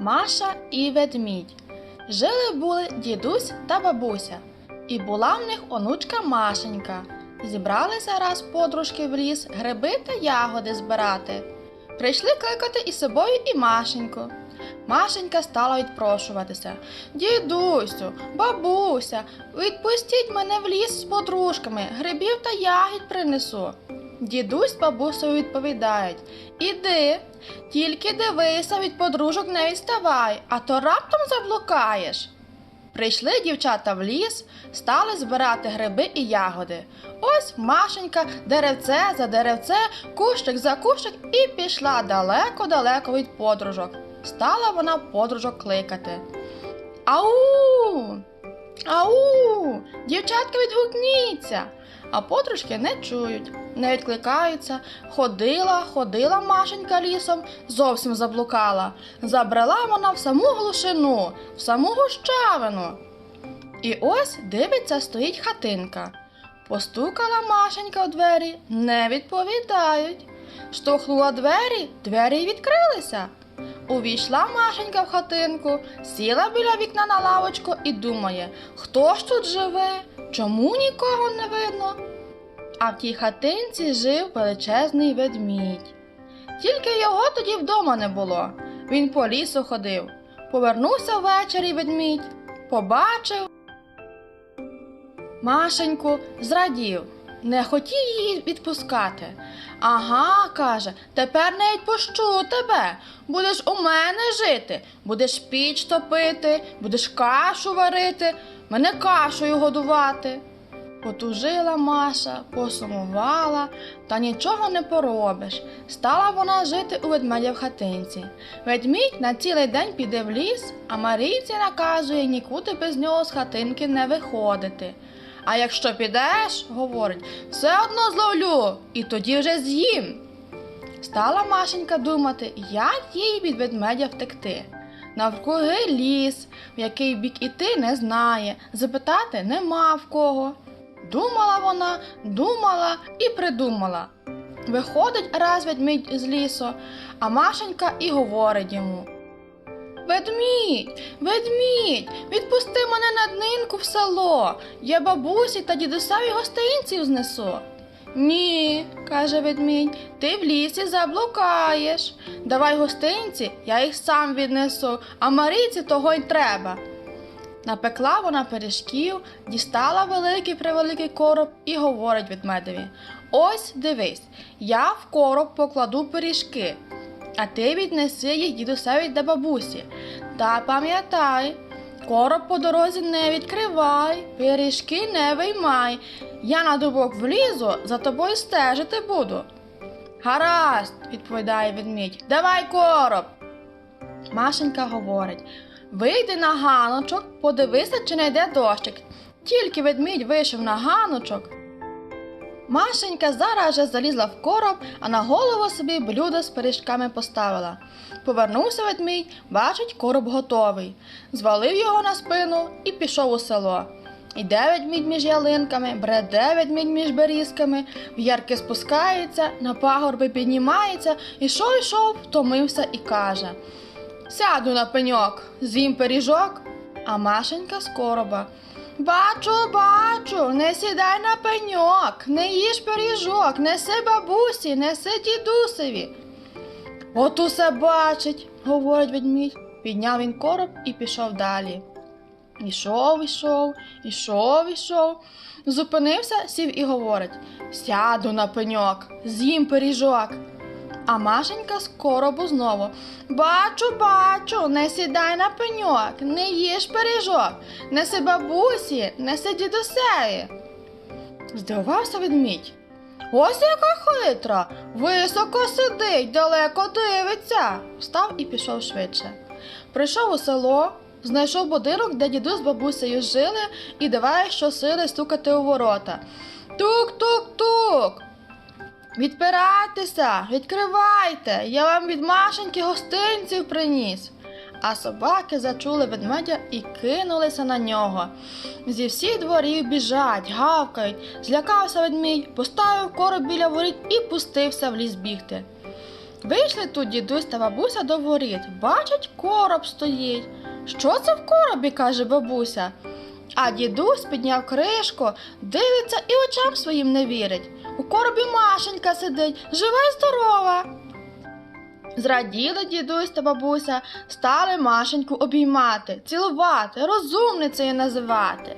Маша і ведмідь. Жили були дідусь та бабуся, і була в них онучка Машенька. Зібралися раз подружки в ліс гриби та ягоди збирати. Прийшли кликати із собою і Машеньку. Машенька стала відпрошуватися. Дідусю, бабуся, відпустіть мене в ліс з подружками, грибів та ягід принесу. Дідусь з бабусею відповідають Іди, тільки дивися від подружок не відставай, а то раптом заблукаєш. Прийшли дівчата в ліс, стали збирати гриби і ягоди. Ось Машенька деревце за деревце, кущик за кущик і пішла далеко-далеко від подружок. Стала вона подружок кликати. Ау! Ау! Дівчатка відгукніться! А подружки не чують, не відкликаються. Ходила, ходила Машенька лісом, зовсім заблукала. Забрала вона в саму глушину, в саму гущавину. І ось дивиться, стоїть хатинка. Постукала Машенька у двері, не відповідають. Штовхнула двері, двері й відкрилися. Увійшла Машенька в хатинку, сіла біля вікна на лавочку і думає, хто ж тут живе, чому нікого не видно. А в тій хатинці жив величезний ведмідь. Тільки його тоді вдома не було. Він по лісу ходив. Повернувся ввечері ведмідь, побачив. Машеньку зрадів, не хотів її відпускати. Ага, каже, тепер не відпущу тебе. Будеш у мене жити, будеш піч топити, будеш кашу варити, мене кашею годувати. Потужила Маша, посумувала, та нічого не поробиш. Стала вона жити у ведмедя в хатинці. Ведмідь на цілий день піде в ліс, а Марійці наказує нікуди без нього з хатинки не виходити. А якщо підеш, говорить, все одно зловлю, і тоді вже з'їм. Стала Машенька думати, як їй від ведмедя втекти. Навкруги ліс, в який бік іти не знає, запитати нема в кого. Думала вона, думала і придумала. Виходить раз ведмідь з лісу, а Машенька і говорить йому. Ведмідь, ведмідь, відпусти мене на днинку в село. Я бабусі та дідусеві гостинців знесу. Ні, каже ведмідь, ти в лісі заблукаєш. Давай гостинці, я їх сам віднесу, а Марійці того й треба. Напекла вона пиріжків, дістала великий превеликий короб і говорить ведмедеві: Ось дивись, я в короб покладу пиріжки, а ти віднеси їх дідусеві до бабусі. Та пам'ятай, короб по дорозі не відкривай, пиріжки не виймай. Я на дубок влізу, за тобою стежити буду. Гаразд, відповідає ведмідь, давай короб. Машенька говорить: вийди на ганочок, подивися, чи не йде дощик. Тільки ведмідь вийшов на ганочок. Машенька зараз же залізла в короб, а на голову собі блюдо з пиріжками поставила. Повернувся ведмідь, бачить, короб готовий. Звалив його на спину і пішов у село. Іде ведмідь між ялинками, бреде ведмідь між берізками, в ярки спускається, на пагорби піднімається, ішов, ішов, втомився і каже: Сяду на пеньок, з'їм пиріжок, а Машенька з короба. Бачу, бачу, не сідай на пеньок, не їж пиріжок, неси бабусі, неси дідусеві. От усе бачить, говорить ведмідь. Підняв він короб і пішов далі. Ішов, ішов, ішов, ішов. Зупинився, сів і говорить: Сяду на пеньок, з'їм пиріжок. А Машенька з коробу знову. Бачу, бачу, не сідай на пеньок, не їж пиріжок, неси бабусі, неси дідусеві. Здивувався ведмідь. Ось яка хитра, високо сидить, далеко дивиться. Встав і пішов швидше. Прийшов у село, знайшов будинок, де дідусь з бабусею жили, і давай щосили стукати у ворота. Тук-тук-тук. Відпирайтеся, відкривайте, я вам від Машеньки гостинців приніс. А собаки зачули ведмедя і кинулися на нього. Зі всіх дворів біжать, гавкають. Злякався ведмідь, поставив короб біля воріт і пустився в ліс бігти. Вийшли тут дідусь та бабуся до воріт. Бачать, короб стоїть. Що це в коробі? каже бабуся. А дідусь підняв кришку, дивиться і очам своїм не вірить. У коробі Машенька сидить, жива й здорова. Зраділи дідусь та бабуся, стали Машеньку обіймати, цілувати, розумницею називати.